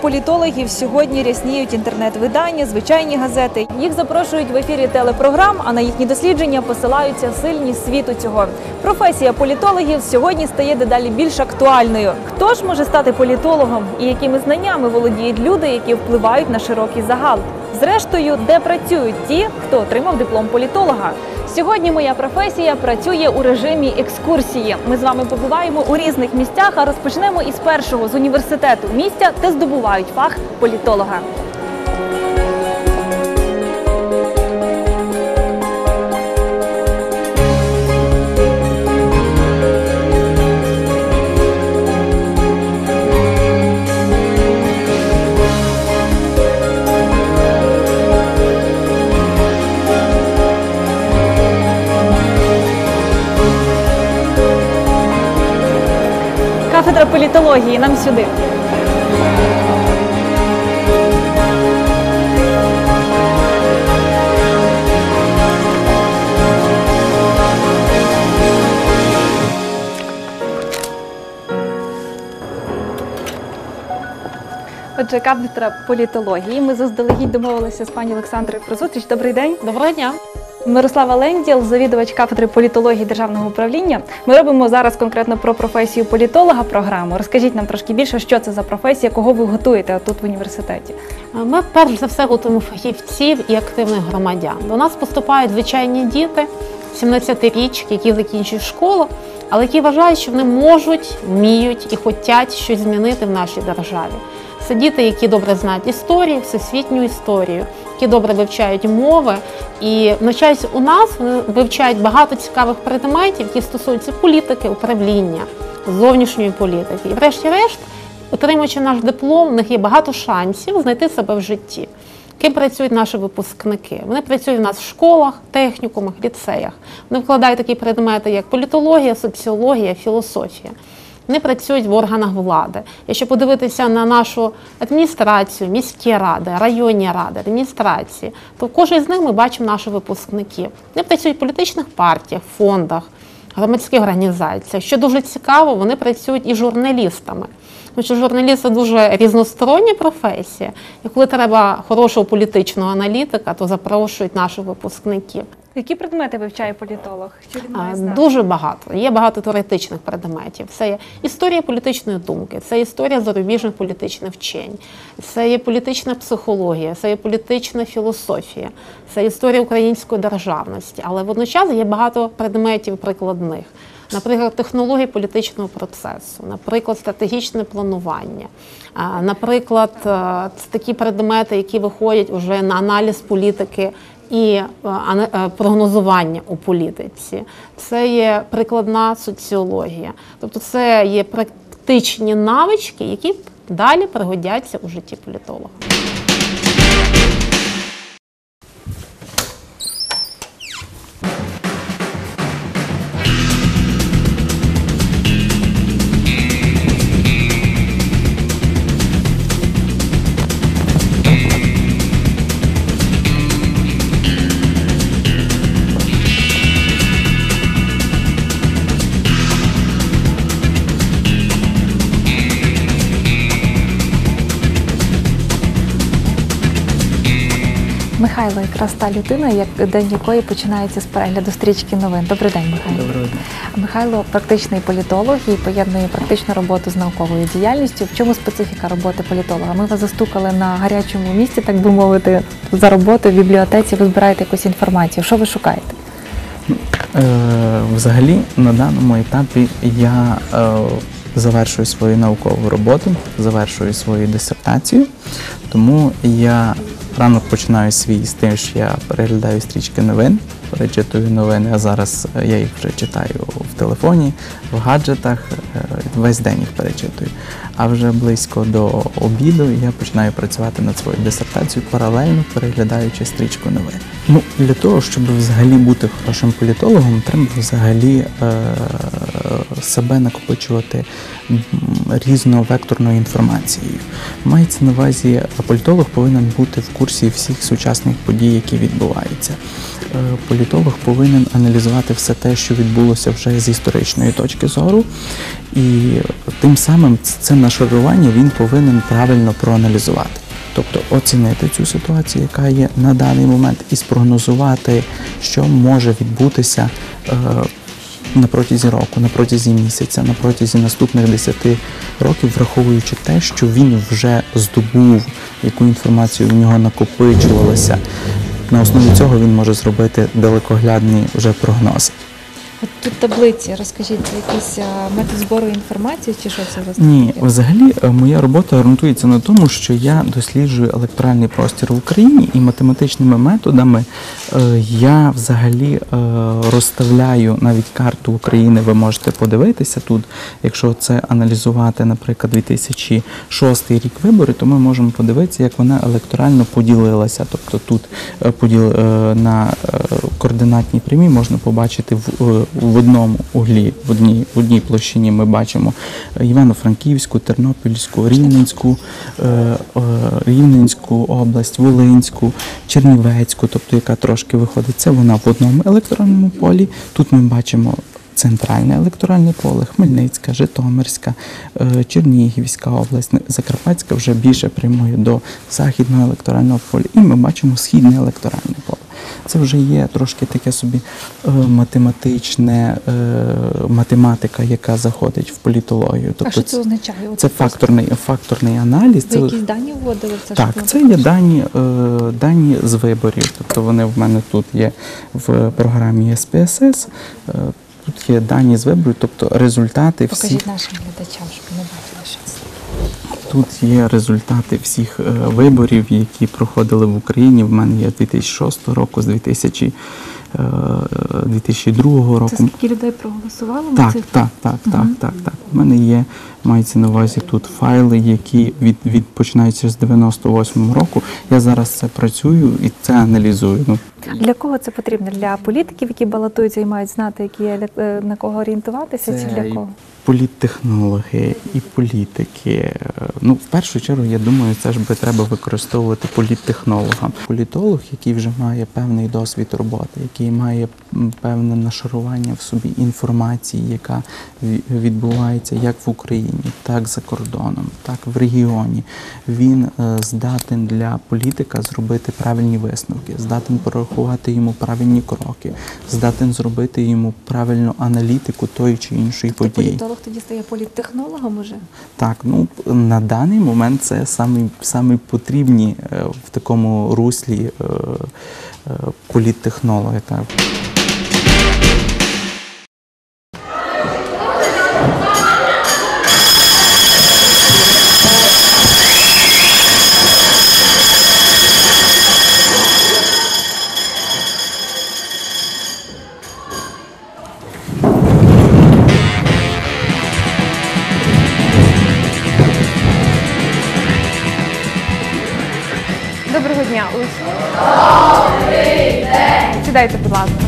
Політологів сьогодні рясніють інтернет-видання, звичайні газети. Їх запрошують в ефірі телепрограм, а на їхні дослідження посилаються сильні світу цього. Професія політологів сьогодні стає дедалі більш актуальною. Хто ж може стати політологом і якими знаннями володіють люди, які впливають на широкий загал? Зрештою, де працюють ті, хто отримав диплом політолога? Сьогодні моя професія працює у режимі екскурсії. Ми з вами побуваємо у різних місцях, а розпочнемо із першого з університету місця, де здобувають фах політолога. Кафедра політології нам сюди. Отже, кафедра політології. Ми заздалегідь домовилися з пані Олександрою про зустріч. Добрий день. Доброго дня. Мирослава Ленділ, завідувач кафедри політології державного управління. Ми робимо зараз конкретно про професію політолога програму. Розкажіть нам трошки більше, що це за професія, кого ви готуєте тут в університеті. Ми перш за все готуємо фахівців і активних громадян. До нас поступають звичайні діти, 17-річки, які закінчують школу, але які вважають, що вони можуть, вміють і хочуть щось змінити в нашій державі. Це діти, які добре знають історію, всесвітню історію, які добре вивчають мови і навчаються у нас, вони вивчають багато цікавих предметів, які стосуються політики, управління, зовнішньої політики. І врешті-решт, отримуючи наш диплом, в них є багато шансів знайти себе в житті. Ким працюють наші випускники? Вони працюють у нас в школах, технікумах, ліцеях. Вони вкладають такі предмети, як політологія, соціологія, філософія. Вони працюють в органах влади. Якщо подивитися на нашу адміністрацію, міські ради, районні ради, адміністрації, то кожній з них ми бачимо наших випускників. Вони працюють в політичних партіях, фондах, громадських організаціях. Що дуже цікаво, вони працюють і журналістами. Тому що журналіст це дуже різностороння професія. І коли треба хорошого політичного аналітика, то запрошують наших випускників. Які предмети вивчає політолог? Що він має знати? Дуже багато. Є багато теоретичних предметів. Це є історія політичної думки, це історія зарубіжних політичних вчень, це є політична психологія, це є політична філософія, це історія української державності. Але водночас є багато предметів прикладних. Наприклад, технології політичного процесу, наприклад, стратегічне планування, наприклад, е, це такі предмети, які виходять уже на аналіз політики і е, е, прогнозування у політиці. Це є прикладна соціологія. Тобто це є практичні навички, які далі пригодяться у житті політолога. Михайло якраз та людина, як день якої починається з перегляду стрічки новин. Добрий день, Михайло. Доброго дня. Михайло практичний політолог і поєднує практичну роботу з науковою діяльністю. В чому специфіка роботи політолога? Ми вас застукали на гарячому місці, так би мовити, за роботою в бібліотеці. Ви збираєте якусь інформацію. Що ви шукаєте? Е, взагалі, на даному етапі я е, завершую свою наукову роботу, завершую свою дисертацію, тому я ранок починаю свій з тим, що я переглядаю стрічки новин, перечитую новини, а зараз е, я їх вже читаю в телефоні, в гаджетах, е, весь день їх перечитую. А вже близько до обіду я починаю працювати над своєю дисертацією, паралельно переглядаючи стрічку новин. Ну, для того, щоб взагалі бути хорошим політологом, треба взагалі е- себе накопичувати різновекторною інформацією. Мається на увазі, політолог повинен бути в курсі всіх сучасних подій, які відбуваються. Е, Політолог повинен аналізувати все те, що відбулося вже з історичної точки зору, і тим самим це нашарування він повинен правильно проаналізувати. Тобто оцінити цю ситуацію, яка є на даний момент, і спрогнозувати, що може відбутися е, на протязі року, на протязі місяця, на протязі наступних 10 років, враховуючи те, що він вже здобув, яку інформацію в нього накопичувалася. На основі цього він може зробити далекоглядний вже прогноз. От тут таблиці, розкажіть, це якийсь метод збору інформації чи що це вас Ні, взагалі е, моя робота ґрунтується на тому, що я досліджую електоральний простір в Україні і математичними методами е, я взагалі е, розставляю навіть карту України. Ви можете подивитися тут. Якщо це аналізувати, наприклад, 2006 рік вибори, то ми можемо подивитися, як вона електорально поділилася. Тобто тут поділ на координатній прямій можна побачити в, в одному углі, в одній, в одній площині ми бачимо е, Івано-Франківську, Тернопільську, Рівненську, е, е, Рівненську область, Волинську, Чернівецьку, тобто яка трошки виходить. Це вона в одному електронному полі. Тут ми бачимо. Центральне електоральне поле, Хмельницька, Житомирська, е, Чернігівська область, Закарпатська вже більше прямує до західного електорального поля. І ми бачимо східне електоральне поле. Це вже є трошки таке собі е, математичне е, математика, яка заходить в політологію. А Тобто що це означає? Це факторний, факторний аналіз. Ви якісь дані вводили це? Так, це є дані, дані з виборів. Тобто вони в мене тут є в програмі SPSS. Е, тут є дані з виборів, тобто результати всіх. Покажіть нашим глядачам, щоб вони бачили, що це. Тут є результати всіх е, виборів, які проходили в Україні. В мене є з 2006 року, з 2000, е, 2002 Це року. скільки людей проголосувало? Так, Це- так, так, так, так, так. У мене є, мається на увазі тут файли, які від, від починаються з 98 року. Я зараз це працюю і це аналізую. Для кого це потрібно? Для політиків, які балотуються і мають знати, які є, е, на кого орієнтуватися, Це чи для і кого? політтехнологи і політики. Е, Ну, в першу чергу, я думаю, це ж би треба використовувати політтехнологам. Політолог, який вже має певний досвід роботи, який має певне нашарування в собі інформації, яка ві- відбувається як в Україні, так за кордоном, так в регіоні. Він е, здатен для політика зробити правильні висновки, здатен порахувати йому правильні кроки, здатен зробити йому правильну аналітику тої чи іншої Тобто події. політолог тоді стає політтехнологом уже? Так, ну на даний момент це самі, самі потрібні е, в такому руслі е, е, політтехнологи. Так. Доброго дня, Олексій. Добрий день! Сідайте, будь ласка.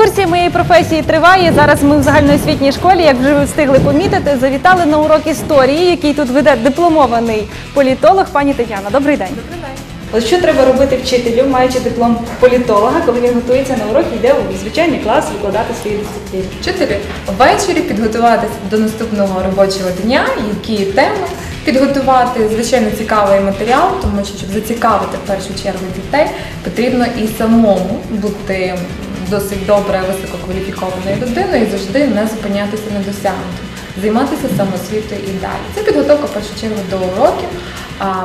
Екскурсія моєї професії триває. Зараз ми в загальноосвітній школі, як вже ви встигли помітити, завітали на урок історії, який тут веде дипломований політолог пані Тетяна. Добрий день. Добрий день. От що треба робити вчителю, маючи диплом політолога, коли він готується на урок і йде у звичайний клас викладати свої дисципліни? Вчителі ввечері підготуватися до наступного робочого дня, які теми підготувати. Звичайно, цікавий матеріал, тому що щоб зацікавити в першу чергу дітей, потрібно і самому бути досить добре висококваліфікованою людиною і завжди не зупинятися на досягнутому. займатися самосвітою і далі. Це підготовка в першу чергу до уроків.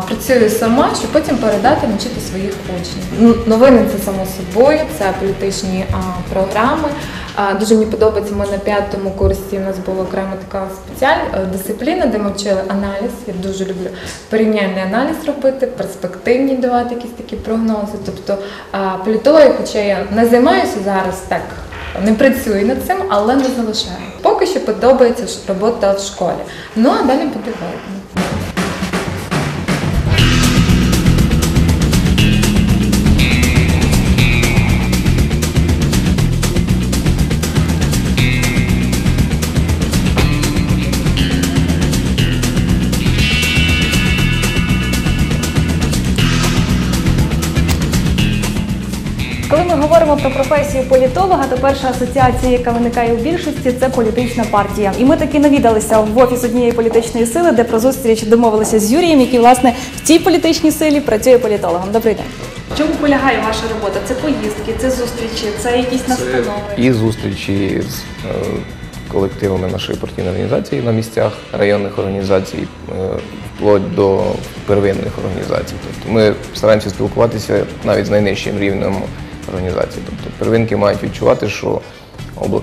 Працюю сама, щоб потім передати, навчити своїх учнів. Ну, Новини це само собою, це політичні програми. Дуже мені подобається. Ми на п'ятому курсі у нас була окрема така спеціальна е, дисципліна, де ми вчили аналіз. Я дуже люблю порівняльний аналіз робити, перспективні давати якісь такі прогнози. Тобто а, політологи, хоча я не займаюся зараз так. Не працюю над цим, але не залишаю. Поки що подобається робота в школі. Ну а далі буде. Говоримо про професію політолога, то перша асоціація, яка виникає у більшості, це політична партія. І ми таки навідалися в офіс однієї політичної сили, де про зустріч домовилися з Юрієм, який власне в цій політичній силі працює політологом. Добрий день. В чому полягає ваша робота? Це поїздки, це зустрічі, це якісь настанови. і зустрічі з е, колективами нашої партійної організації на місцях районних організацій, е, вплоть до первинних організацій. Тобто ми стараємося спілкуватися навіть з найнижчим рівнем організації. Тобто первинки мають відчувати, що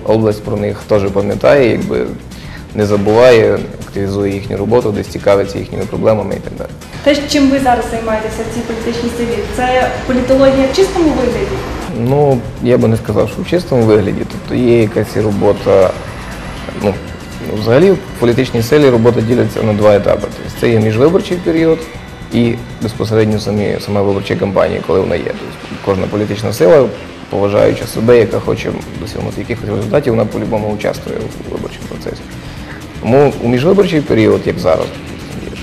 область про них теж пам'ятає, якби не забуває, активізує їхню роботу, десь цікавиться їхніми проблемами і так далі. Те, чим ви зараз займаєтеся в цій політичній силі, це політологія в чистому вигляді. Ну, я би не сказав, що в чистому вигляді. Тобто є якась робота. Ну, ну, взагалі в політичній силі робота ділиться на два етапи. Тобто це є міжвиборчий період і безпосередньо самі, сама виборча кампанія, коли вона є. Тобто кожна політична сила, поважаючи себе, яка хоче досягнути якихось результатів, вона по-любому участвує у виборчому процесі. Тому у міжвиборчий період, як зараз,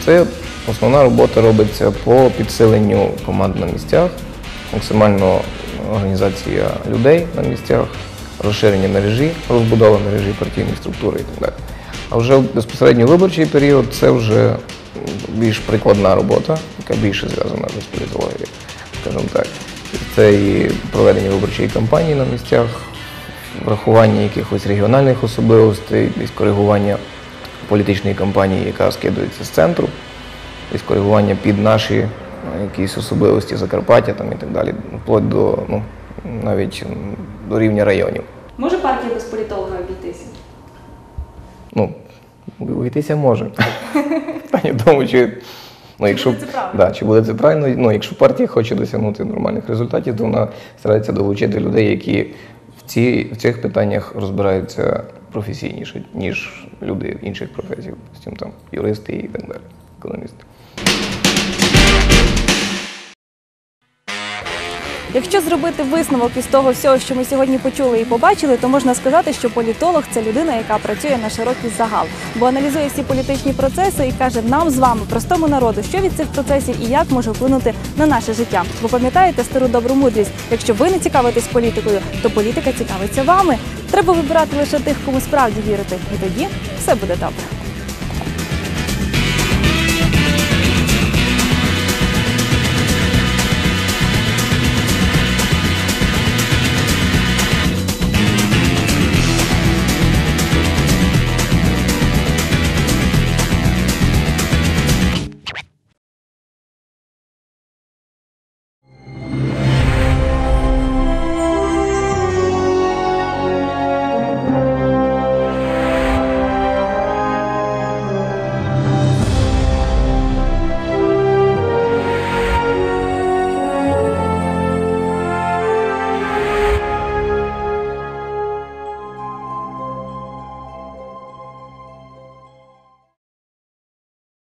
це основна робота робиться по підсиленню команд на місцях, максимально організація людей на місцях, розширення мережі, розбудова мережі партійної структури і так далі. А вже безпосередньо виборчий період це вже більш прикладна робота, яка більше зв'язана з політологією, скажімо так. Це і проведення виборчої кампанії на місцях, врахування якихось регіональних особливостей, десь коригування політичної кампанії, яка скидується з центру, десь коригування під наші е, якісь особливості Закарпаття там, і так далі, вплоть до ну, навіть до рівня районів. Може партія без політолога обійтися? Ну, вийтися може. Питання в тому, чи, ну, якщо, буде це правильно? да, чи буде це правильно. Ну, якщо партія хоче досягнути нормальних результатів, то вона старається долучити людей, які в, ці, в цих питаннях розбираються професійніше, ніж люди інших професій, Допустим, там юристи і так далі, економісти. Якщо зробити висновок із того всього, що ми сьогодні почули і побачили, то можна сказати, що політолог це людина, яка працює на широкий загал, бо аналізує всі політичні процеси і каже нам з вами, простому народу, що від цих процесів і як може вплинути на наше життя. Бо пам'ятаєте стару добру мудрість, якщо ви не цікавитесь політикою, то політика цікавиться вами. Треба вибирати лише тих, кому справді вірити, і тоді все буде добре.